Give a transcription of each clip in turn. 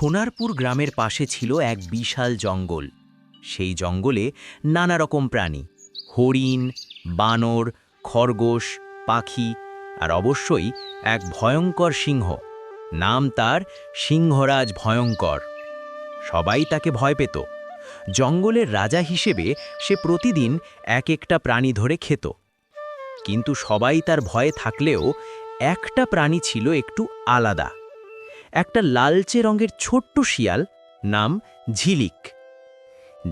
সোনারপুর গ্রামের পাশে ছিল এক বিশাল জঙ্গল। সেই জঙ্গলে নানা রকম প্রাণী, হরিণ, বানর, খরগোশ, পাখি আর অবশ্যই এক ভয়ঙ্কর সিংহ। নাম তার সিংহরাজ ভয়ঙ্কর। সবাই তাকে ভয় পেত। জঙ্গলের রাজা হিসেবে সে প্রতিদিন এক একটা প্রাণী ধরে খেত। কিন্তু সবাই তার ভয়ে থাকলেও একটা প্রাণী ছিল একটু আলাদা। একটা লালচে রঙের ছোট্ট শিয়াল নাম ঝিলিক।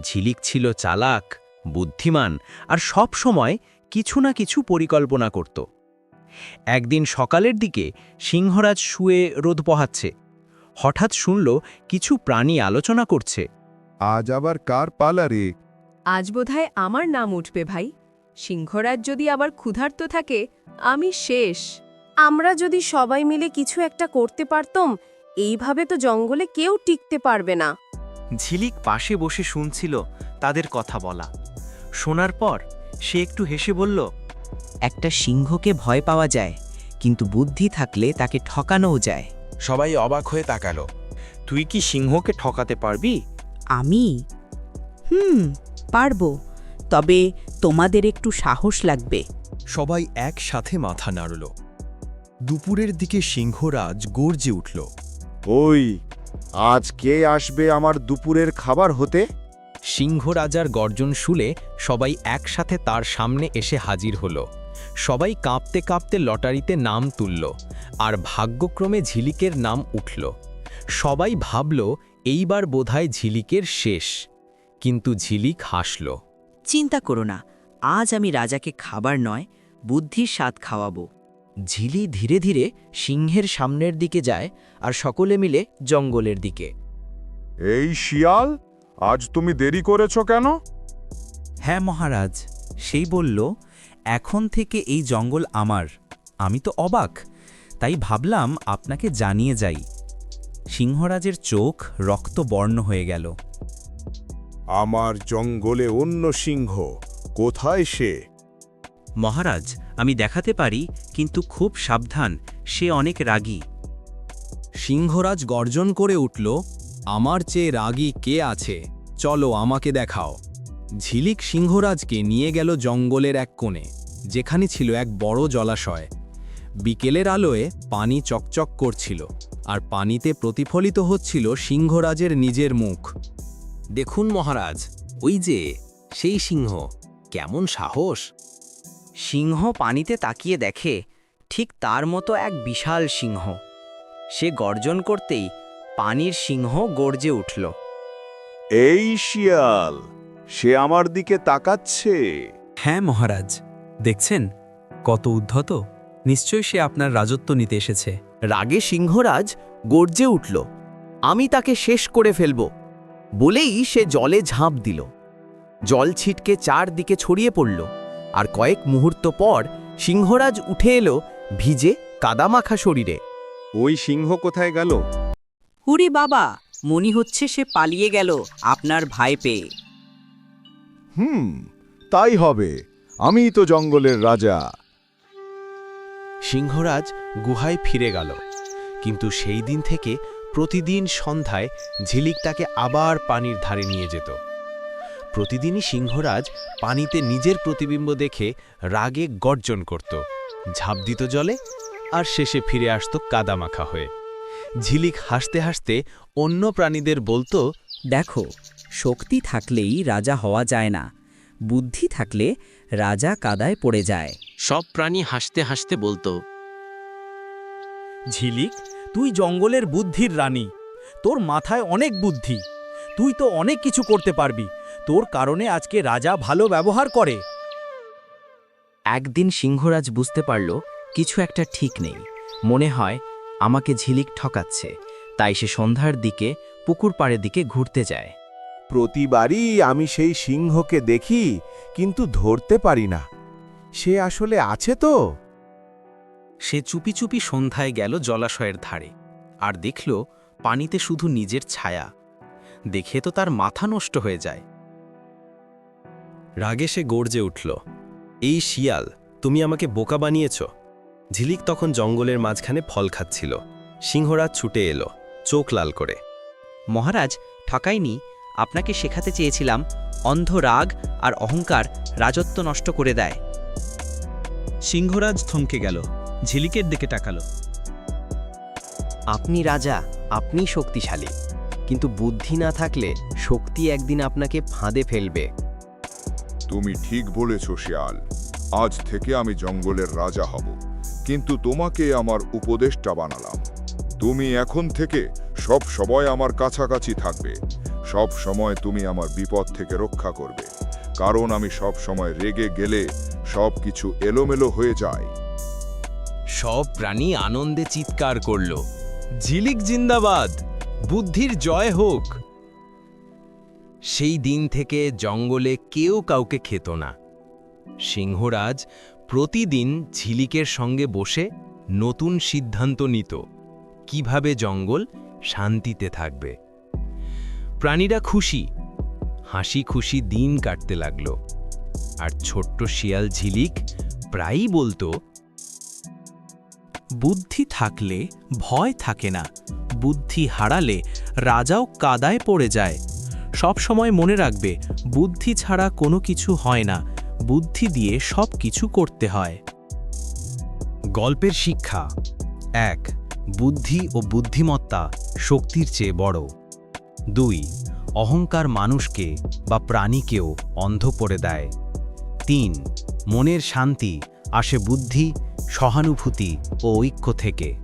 ঝিলিক ছিল চালাক বুদ্ধিমান আর সব সময় কিছু না কিছু পরিকল্পনা করত। একদিন সকালের দিকে সিংহরাজ শুয়ে রোদ পোহাচ্ছে। হঠাৎ শুনল কিছু প্রাণী আলোচনা করছে। আজ আবার কার পালা রে? আজ বোধহয় আমার নাম উঠবে ভাই। সিংহরাজ যদি আবার ক্ষুধার্ত থাকে আমি শেষ। আমরা যদি সবাই মিলে কিছু একটা করতে পারতম এইভাবে তো জঙ্গলে কেউ টিকতে পারবে না। ঝিলিক পাশে বসে শুনছিল তাদের কথা বলা। শোনার পর সে একটু হেসে বলল একটা সিংহকে ভয় পাওয়া যায় কিন্তু বুদ্ধি থাকলে তাকে ঠকানোও যায়। সবাই অবাক হয়ে তাকালো। তুই কি সিংহকে ঠকাতে পারবি? আমি? হুম পারব। তবে তোমাদের একটু সাহস লাগবে। সবাই একসাথে মাথা নাড়ল। দুপুরের দিকে সিংহরাজ গর্জে উঠল ওই আজ কে আসবে আমার দুপুরের খাবার হতে? সিংহরাজার গর্জন শুলে সবাই একসাথে তার সামনে এসে হাজির হল। সবাই কাঁপতে কাঁপতে লটারিতে নাম তুলল আর ভাগ্যক্রমে ঝিলিকের নাম উঠল। সবাই ভাবল এইবার বোধহয় ঝিলিকের শেষ। কিন্তু ঝিলিক হাসল চিন্তা করো না আজ আমি রাজাকে খাবার নয় বুদ্ধির স্বাদ খাওয়াবো। ঝিলি ধীরে ধীরে সিংহের সামনের দিকে যায় আর সকলে মিলে জঙ্গলের দিকে। এই শিয়াল আজ তুমি দেরি করেছ কেন? হ্যাঁ মহারাজ সেই বলল এখন থেকে এই জঙ্গল আমার আমি তো অবাক তাই ভাবলাম আপনাকে জানিয়ে যাই। সিংহরাজের চোখ রক্তবর্ণ হয়ে গেল। আমার জঙ্গলে অন্য সিংহ কোথায় সে? মহারাজ, আমি দেখাতে পারি, কিন্তু খুব সাবধান, সে অনেক রাগী। সিংহরাজ গর্জন করে উঠল, আমার চেয়ে রাগী কে আছে? চলো আমাকে দেখাও। ঝিলিক সিংহরাজকে নিয়ে গেল জঙ্গলের এক কোণে, যেখানে ছিল এক বড় জলাশয়। বিকেলের আলোয় পানি চকচক করছিল, আর পানিতে প্রতিফলিত হচ্ছিল সিংহরাজের নিজের মুখ। দেখুন মহারাজ, ওই যে, সেই সিংহ। কেমন সাহস! সিংহ পানিতে তাকিয়ে দেখে ঠিক তার মতো এক বিশাল সিংহ। সে গর্জন করতেই পানির সিংহ গর্জে উঠল। এই শিয়াল সে আমার দিকে তাকাচ্ছে। হ্যাঁ মহারাজ দেখছেন? কত উদ্ধত। নিশ্চয়ই সে আপনার রাজত্ব নিতে এসেছে। রাগে সিংহরাজ গর্জে উঠল। আমি তাকে শেষ করে ফেলব। বলেই সে জলে ঝাঁপ দিল। জল ছিটকে চারদিকে ছড়িয়ে পড়ল। আর কয়েক মুহূর্ত পর সিংহরাজ উঠে এলো ভিজে কাদামাখা শরীরে। ওই সিংহ কোথায় গেল? হুরি বাবা মনি হচ্ছে সে পালিয়ে গেল আপনার ভাই পেয়ে। হুম তাই হবে। আমিই তো জঙ্গলের রাজা। সিংহরাজ গুহায় ফিরে গেল। কিন্তু সেই দিন থেকে প্রতিদিন সন্ধ্যায় ঝিলিক তাকে আবার পানির ধারে নিয়ে যেত। প্রতিদিনই সিংহরাজ পানিতে নিজের প্রতিবিম্ব দেখে রাগে গর্জন করত। ঝাঁপ দিত জলে আর শেষে ফিরে আসত কাদামাখা হয়ে। ঝিলিক হাসতে হাসতে অন্য প্রাণীদের বলতো দেখো শক্তি থাকলেই রাজা হওয়া যায় না। বুদ্ধি থাকলে রাজা কাদায় পড়ে যায়। সব প্রাণী হাসতে হাসতে বলতো ঝিলিক তুই জঙ্গলের বুদ্ধির রানী। তোর মাথায় অনেক বুদ্ধি। তুই তো অনেক কিছু করতে পারবি। তোর কারণে আজকে রাজা ভালো ব্যবহার করে। একদিন সিংহরাজ বুঝতে পারল কিছু একটা ঠিক নেই। মনে হয় আমাকে ঝিলিক ঠকাচ্ছে। তাই সে সন্ধ্যার দিকে পুকুর পাড়ের দিকে ঘুরতে যায়। প্রতিবারই আমি সেই সিংহকে দেখি কিন্তু ধরতে পারি না। সে আসলে আছে তো? সে চুপি চুপি সন্ধ্যায় গেল জলাশয়ের ধারে আর দেখল পানিতে শুধু নিজের ছায়া। দেখে তো তার মাথা নষ্ট হয়ে যায়। রাগে সে গর্জে উঠল এই শিয়াল তুমি আমাকে বোকা বানিয়েছ? ঝিলিক তখন জঙ্গলের মাঝখানে ফল খাচ্ছিল। সিংহরাজ ছুটে এলো চোখ লাল করে। মহারাজ ঠকাইনি আপনাকে শেখাতে চেয়েছিলাম অন্ধ রাগ আর অহংকার রাজত্ব নষ্ট করে দেয়। সিংহরাজ থমকে গেল ঝিলিকের দিকে তাকালো। আপনি রাজা আপনি শক্তিশালী। কিন্তু বুদ্ধি না থাকলে শক্তি একদিন আপনাকে ফাঁদে ফেলবে। তুমি ঠিক বলেছ, শিয়াল। আজ থেকে আমি জঙ্গলের রাজা হব। কিন্তু তোমাকে আমার উপদেষ্টা বানালাম। তুমি এখন থেকে সব সময় আমার কাছাকাছি থাকবে। সব সময় তুমি আমার বিপদ থেকে রক্ষা করবে। কারণ আমি সব সময় রেগে গেলে সব কিছু এলোমেলো হয়ে যায়। সব প্রাণী আনন্দে চিৎকার করল, ঝিলিক জিন্দাবাদ! বুদ্ধির জয় হোক! সেই দিন থেকে জঙ্গলে কেউ কাউকে খেত না। সিংহরাজ প্রতিদিন ঝিলিকের সঙ্গে বসে নতুন সিদ্ধান্ত নিত, কীভাবে জঙ্গল শান্তিতে থাকবে। প্রাণীরা খুশি, হাসি খুশি দিন কাটতে লাগল, আর ছোট্ট শিয়াল ঝিলিক প্রায়ই বলতো, বুদ্ধি থাকলে ভয় থাকে না, বুদ্ধি হারালে রাজাও কাদায় পড়ে যায়। সব সময় মনে রাখবে, বুদ্ধি ছাড়া কোনো কিছু হয় না। বুদ্ধি দিয়ে সব কিছু করতে হয়। গল্পের শিক্ষা। এক, বুদ্ধি ও বুদ্ধিমত্তা শক্তির চেয়ে বড়। দুই, অহংকার মানুষকে বা প্রাণীকেও অন্ধ করে দেয়। তিন, মনের শান্তি আসে বুদ্ধি, সহানুভূতি ও ঐক্য থেকে।